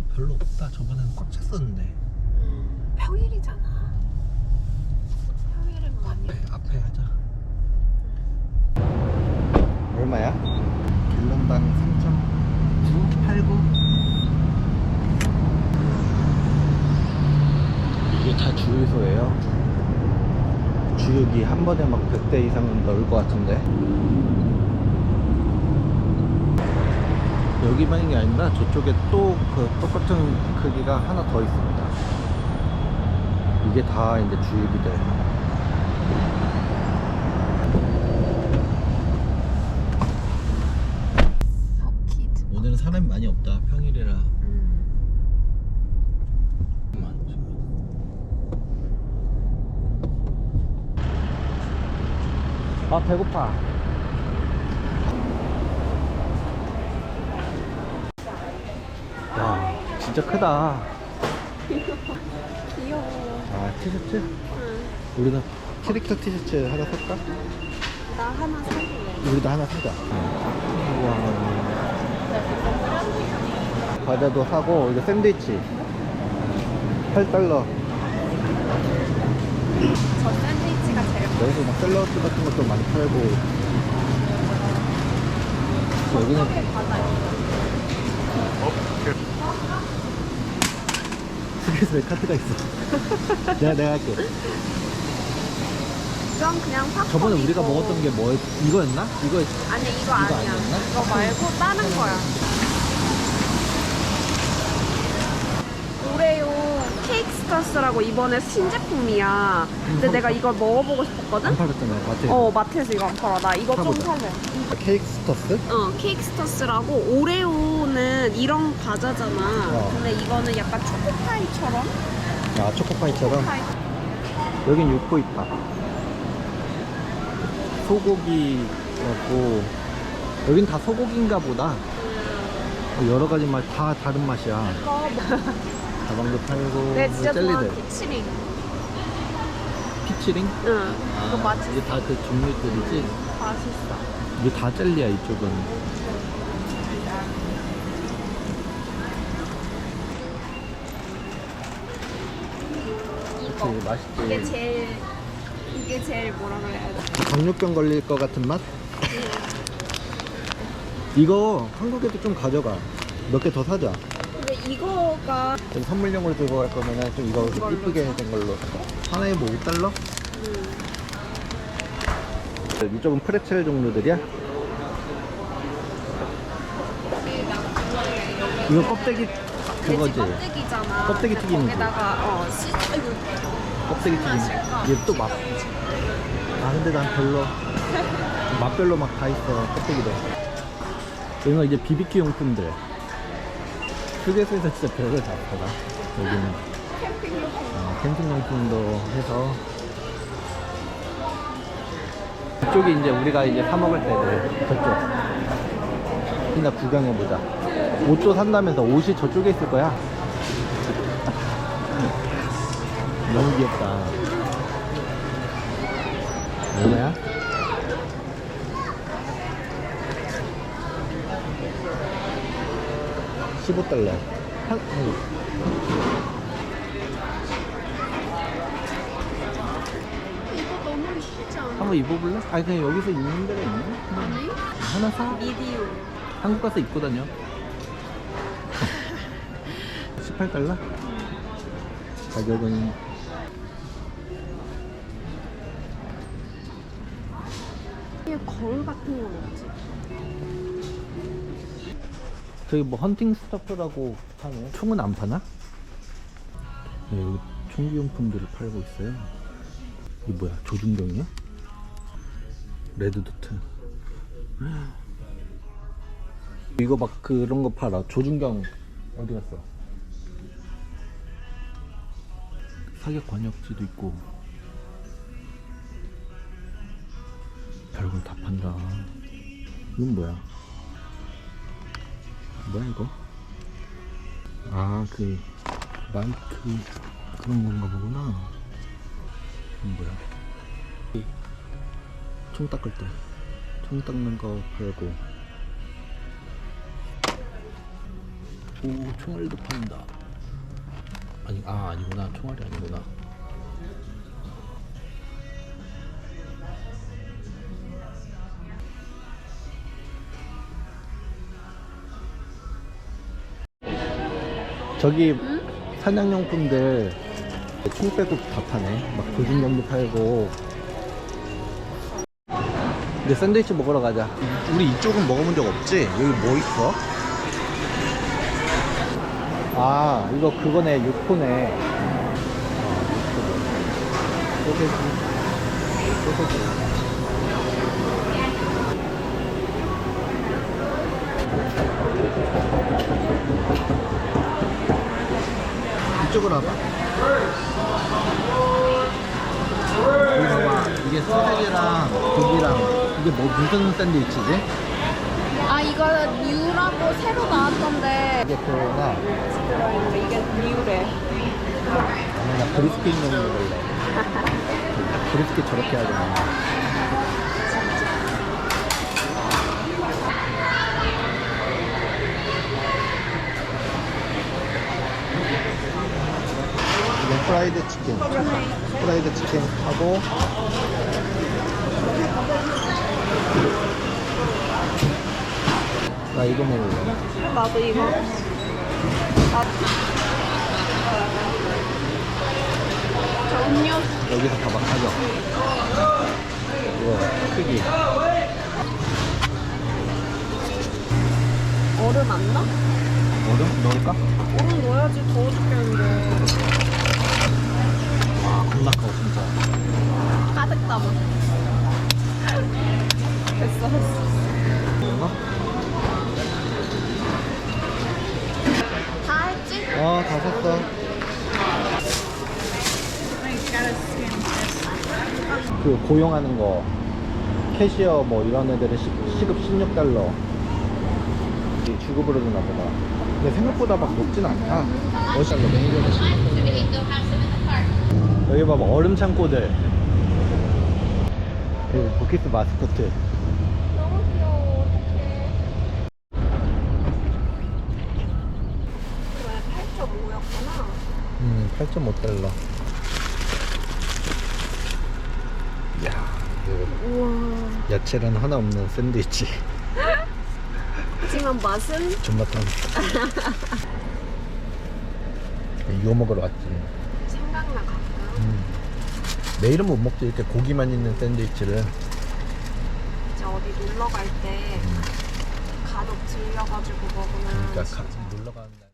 사람 별로 없다. 저번에는 꽉 찼었는데. 평일이잖아. 평일은 많이. 앞에, 앞에 하자. 얼마야? 갤런당 3.989 이게 다 주유소예요. 주유기 한 번에 막 100대 이상은 넣을 것 같은데. 여기만 이 아니라 저쪽에 또 그 똑같은 크기가 하나 더 있습니다. 이게 다 이제. 버키드. 오늘은 사람이 많이 없다. 평일이라. 음. 아 배고파. 와 진짜 크다. 귀여워. 아 티셔츠? 응. 우리도 캐릭터 티셔츠 하나 살까? 나 하나 살래. 우리도 하나 사자. 우와. 과자도 사고 이거 샌드위치 8달러. 저 샌드위치가 제일 여기서 막 샐러드 같은 것도 많이 팔고. 여기는 과 자 휴게소에 카드가 있어. 내가 내가 할게. 이건 그냥 팝콘 저번에 우리가 먹었던 게 뭐 이거였나? 이거 아니 이거 아니야 아니었나? 이거 말고 다른 거야 오레오 케이크스터스라고 이번에 신제품이야 근데 음, 내가 이걸 먹어보고 싶었거든? 안 팔았잖아요. 마트에. 어 마트에서 이거 안 팔아 나 이거 좀 사보자. 살래 케이크 스터스? 어 케이크스터스라고 오레오는 이런 과자잖아 어. 근데 이거는 약간 초코파이처럼 아 초코파이처럼. 파이 여긴 육포이파. 소고기 같고 여긴 다 소고기인가 보다. 뭐 여러 가지 맛 다 다른 맛이야. 가방도 팔고 내 진짜 좋아하는 젤리들. 피치링 피치링? 응 이거 맛있어 이게 다 그 종류들이지. 맛있어 이게 다 젤리야 이쪽은. 이거 그치, 맛있지. 이게 제일 이게 제일 뭐라 그래야 돼 당뇨병 걸릴 것 같은 맛? 이거 한국에도 좀 가져가. 몇 개 더 사자. 이거가 좀 선물용으로 들고 갈 거면은 좀 이거 좀 이쁘게 된 걸로. 하나에 뭐 5달러? 음, 이쪽은 프레첼 종류들이야? 이거 껍데기 그거지? 돼지 껍데기잖아. 껍데기 튀김이지. 거기다가 어 씨, 아이고 껍데기 튀김. 이게 또 맛. 아 근데 난 별로. 맛별로 막 다 있어 껍데기도. 이거 이제 BBQ 용품들. 휴게소에서 진짜 별걸 다 팔아. 여기는. 어, 캠핑 용품도 해서. 이쪽이 이제 우리가 이제 사 먹을 때들 저쪽. 이나 구경해 보자. 옷도 산다면서 옷이 저쪽에 있을 거야. 너무 귀엽다. 얼마야? (15달러) 한. 이거 너무 이쁘지 않아? 한번 입어볼래? 아니 그냥 여기서 입는 데가 있네 아니? 하나 사 미디오. 한국 가서 입고 다녀 18달러? 가격은 이게 거울 같은 건 없지? 저기 뭐 헌팅 스타프라고 파네 총은 안 파나? 네, 여기 총기용품들을 팔고 있어요 이게 뭐야 조준경이야? 레드도트 이거 막 그런 거 팔아 조준경 어디 갔어? 사격 관역지도 있고 별걸 다 판다 이건 뭐야? 뭐야 이거? 아 그 마이크 그런 건가 보구나. 뭐야? 이총 닦을 때. 총 닦는 거 팔고. 오 총알도 판다. 아니 아 아니구나. 총알이 아니구나 저기 사냥용품들 총 빼고 다 파네 막 조준경도 팔고 이제 샌드위치 먹으러 가자 우리 이쪽은 먹어본 적 없지? 여기 뭐 있어? 아 이거 그거네 육포네 어, 육포. 소세지 소세지 이쪽으로 와봐. 여기 봐봐. 이게 소세지랑 고기랑 이게 뭐 무슨 샌드위치지? 아 이거는 뉴라고 새로 나왔던데. 이게 그거나 들어있는데 이게 뉴래. 나 브리스켓 먹는 걸래 브리스켓 저렇게 되나 이건 프라이드 치킨 프라이드 치킨 하고 나 이거 먹을래 나도 이거. 나... 저 음료수. 여기서 다막 사죠 이거 크기 얼음 안 넣어? 얼음 넣을까? 얼음 넣어야지 더워 죽겠는데. 와 겁나 커 진짜 가득 담아. 됐어, 됐어. 이거? 다 했지? 어, 다 샀어. 그 고용하는 거 캐시어 뭐 이런 애들은 시, 시급 16달러 주급으로 주나 보다. 근데 생각보다 막 높진 않다. 50달러 매니저는 16달러. 여기 봐봐 얼음 창고들. 그리고 보키스 마스코트. 너무 귀여워. 어떡해. 그래, 8.5였구나. 음, 8.5달러. 야, 이거 우와. 야채는 하나 없는 샌드위치. 하지만 맛은 존맛한. 이거 먹으러 왔지. 생각나. 음. 내일은 못 먹지 이렇게 고기만 있는 샌드위치를. 이제 어디 놀러 갈때 간혹 들려가지고 먹으면 그러니까 가, 놀러 가는 날.